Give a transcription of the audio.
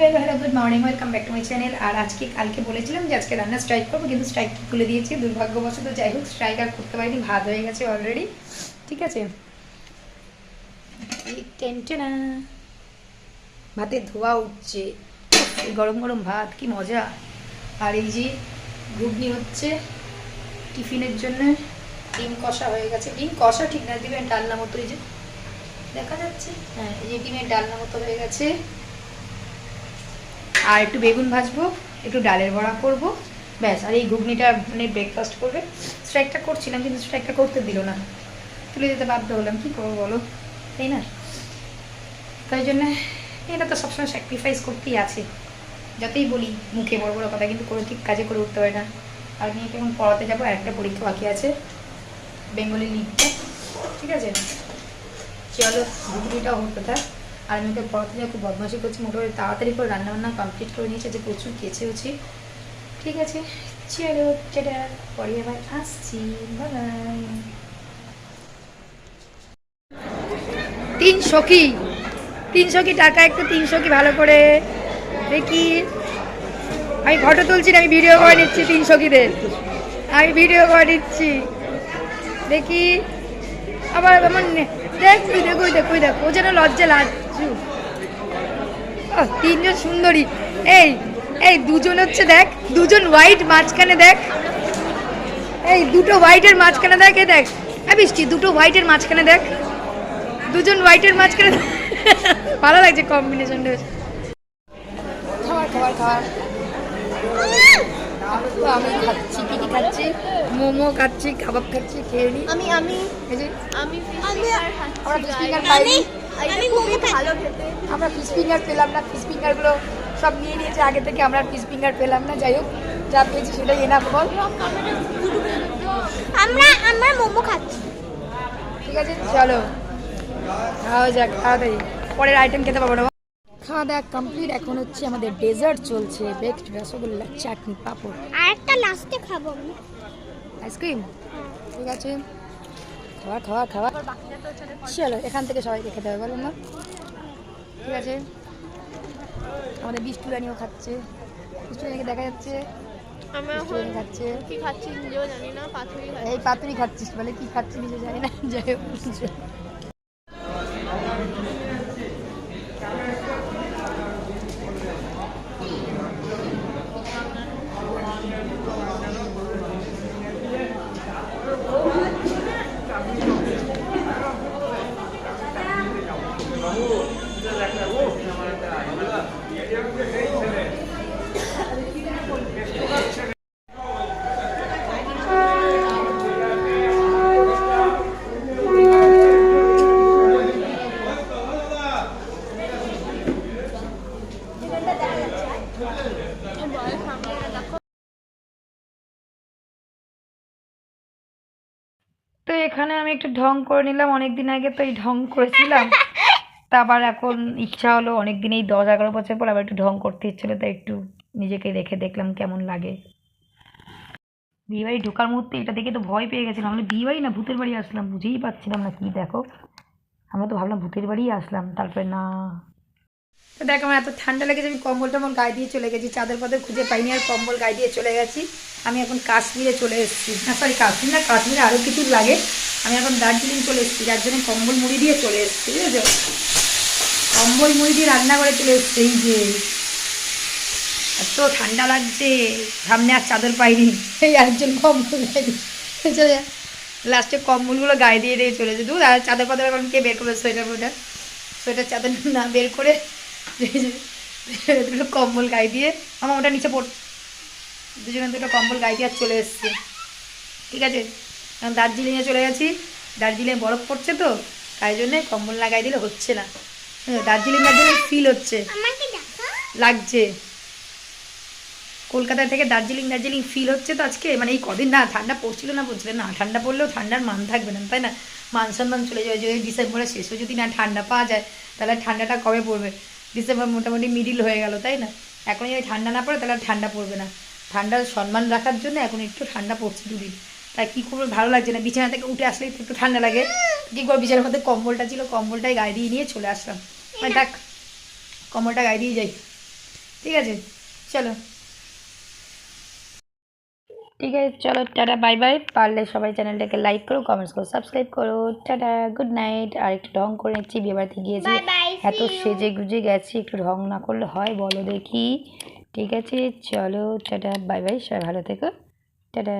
Hello hello good morning welcome back to my channel আর আজকে, কালকে বলেছিলাম যে আজকে রান্না স্ট্রাইক করব, কিন্তু স্ট্রাইক খুলে দিয়েছি? দুর্ভাগ্যবশত যাই হোক স্ট্রাইক আর করতে পারিনি, ভাত হয়ে গেছে অলরেডি ঠিক আছে? টেনটেনা। ভাতের ধোয়া উঠছে। গরম গরম ভাত, কি মজা। আর এই যে ঘুগনি হচ্ছে টিফিনের জন্য। ডিম কষা হয়ে গেছে। ডিম কষা ঠিক না দিবেন ডালনা মতো, এই যে দেখা যাচ্ছে। হ্যাঁ এই যে ডিমের ডালনা মতো হয়ে গেছে। আর একটু বেগুন ভাজবো, একটু ডালের বড়া করব, ব্যাস, আর এই ঘুগনিটা মানে ব্রেকফাস্ট করবে। স্ট্রাইকটা করছিলাম, কিন্তু স্ট্রাইকটা করতে দিল না। তুলে দিতে বাধ্য হলাম, কী করব বলো? তাই না? তাই জন্য এটা তো সবসময় স্যাক্রিফাইস করতেই আছে। যতই বলি মুখে বড় বড় কথা, কিন্তু কোনো ঠিক কাজে করে উঠতে পারে না। আর মেয়েকে এখন পড়াতে যাব, আর একটা পরীক্ষা বাকি আছে, বেঙ্গলি লিখতে। ঠিক আছে? চলো ঘুগনিটাও হতে থাক আর আমি ওকে পড়াতে যাব খুব বদমাশি করছি মোটামুটি তাড়াতাড়ি করে রান্নাবান্না কমপ্লিট করে নিয়েছে যে প্রচুর কেচেওছি ঠিক আছে চলো সেটা পরে আবার আসছি বাই তিনশো কি? তিনশো কি টাকা একটু তিনশো কি ভালো করে? দেখি। আমি ফটো তুলছি না আমি ভিডিও করে নিচ্ছি তিনশো কিদের আমি ভিডিও করে নিচ্ছি। দেখি। আবার আমার নে- দেখ তুই দেখ যেন লজ্জা লাজু আহ, তিনজন সুন্দরী। এই এই দুজন হচ্ছে দেখ দুজন হোয়াইট মাঝখানে দেখ। এই দুটো হোয়াইটের মাঝখানে দেখ এই দেখ। হ্যাঁ বৃষ্টি দুটো হোয়াইটের মাঝখানে দেখ। দুজন হোয়াইটের মাঝখানে ভালো লাগছে কম্বিনেশনটা খাবার খাবার খাবার। তো আমি খাচ্ছি কি কি খাচ্ছি? মোমো খাচ্ছি কাবাব খাচ্ছি খেয়ে নিই আমি আমি। আমি আমি- খুবই ভালো খেতে। আমরা ফিশ ফিঙ্গার পেলাম না ফিশ ফিঙ্গারগুলো সব নিয়ে নিয়েছে আগে থেকে আমরা ফিশ ফিঙ্গার পেলাম না যাই হোক যা পেয়েছি সেটাই এনাফ বল। আমরা আমরা মোমো খাচ্ছি। ঠিক আছে চলো। খাওয়া যাক তাড়াতাড়ি। পরের আইটেম খেতে পাবো না খাওয়া দাওয়া কমপ্লিট এখন হচ্ছে আমাদের ডেজার্ট চলছে বেকড রসগোল্লা চাটনি পাঁপড়। আর একটা লাস্টে খাব আইসক্রিম ঠিক আছে। খাওয়া খাওয়া খাওয়া। চলো এখান থেকে সবাইকে খেতে হবে বলো না। ঠিক আছে? আমাদের বিষ্টু রানিও খাচ্ছে। বিষ্টুরানিকে দেখা যাচ্ছে। খাচ্ছে। এই পাতুরি খাচ্ছিস বলে কি খাচ্ছি নিজে জানি না। যাই হোক তো এখানে আমি একটু ঢং করে নিলাম। অনেক দিন আগে তো এই ঢং করেছিলাম। তা আবার এখন ইচ্ছা হলো অনেক দিন এই দশ এগারো বছর পর আবার একটু ঢং করতে ইচ্ছিল তাই একটু নিজেকে রেখে দেখলাম কেমন লাগে। বিয়েবাড়ি ঢোকার মুহূর্তে এটা দেখে তো ভয় পেয়ে গেছিলাম। আমরা বিয়েবাড়ি না, ভূতের বাড়ি আসলাম। বুঝেই পাচ্ছিলাম না কি দেখো। আমরা তো ভাবলাম ভূতের বাড়িই আসলাম। তারপরে না। তো দেখ, আমার এত ঠান্ডা লেগেছে, আমি কম্বল টম্বল গায়ে দিয়ে চলে গেছি। চাদর পাদর খুঁজে পাইনি, আর কম্বল গায়ে দিয়ে চলে গেছি। আমি এখন কাশ্মীরে চলে এসেছি। না সরি কাশ্মীর না, কাশ্মীরে আরও কিছু লাগে। আমি এখন দার্জিলিং চলে এসেছি। যার জন্য কম্বল মুড়ি দিয়ে চলে এসেছি, বুঝেছ? কম্বল মুড়ি দিয়ে রান্না করে চলে এসেছি। এই যে, এত ঠান্ডা লাগছে, সামনে আর চাদর পাইনি। এই আরেকজন কম্বল লাস্টে কম্বলগুলো গায়ে দিয়ে দিয়ে চলেছে দু আর চাদর পাদর এখন কে বের করবে? সোয়েটার ফোয়েটার। সোয়েটার, চাদর না বের করে কম্বল গায়ে দিয়ে, আমার ওটা নিচে পড় দুজনে দুটো কম্বল দিয়ে আর চলে এসছে। ঠিক আছে? এখন দার্জিলিংয়ে চলে গেছি। দার্জিলিংয়ে বরফ পড়ছে তো তাই জন্যে কম্বল না গায়ে দিলে হচ্ছে না। হ্যাঁ, দার্জিলিং দার্জিলিং ফিল হচ্ছে। লাগছে। কলকাতা থেকে দার্জিলিং দার্জিলিং ফিল হচ্ছে তো আজকে? মানে এই কদিন না ঠান্ডা পড়ছিল না পড়ছিল না? ঠান্ডা পড়লেও ঠান্ডার মান থাকবে না তাই না? মান সম্মান চলে যাবে। যদি ডিসেম্বরের শেষও যদি না ঠান্ডা পাওয়া যায় তাহলে ঠান্ডাটা কবে পড়বে? ডিসেম্বর মোটামুটি মিডিল হয়ে গেল তাই না? এখন যদি ঠান্ডা না পড়ে তাহলে ঠান্ডা পড়বে না। ঠান্ডার সম্মান রাখার জন্য এখন একটু ঠান্ডা পড়ছে দুদিন। তাই কী করব ভালো লাগছে না। বিছানা থেকে উঠে আসলেই একটু ঠান্ডা লাগে। কী করব বিছানার মধ্যে কম্বলটা ছিল কম্বলটাই গায়ে দিয়ে নিয়ে চলে আসলাম। মানে থাক কম্বলটা গায়ে দিয়ে যাই। ঠিক আছে চলো। ঠিক আছে চলো টাটা বাই বাই পারলে সবাই চ্যানেলটাকে লাইক করো কমেন্টস করো সাবস্ক্রাইব করো। Tata good night. আর একটু ঢং করে নিচ্ছি বিয়ে বাড়িতে গিয়েছি। এত সেজে গুজে গেছি একটু ঢং না করলে হয় বলো দেখি। ঠিক আছে চলো টাটা বাই বাই সবাই ভালো থেকো টাটা।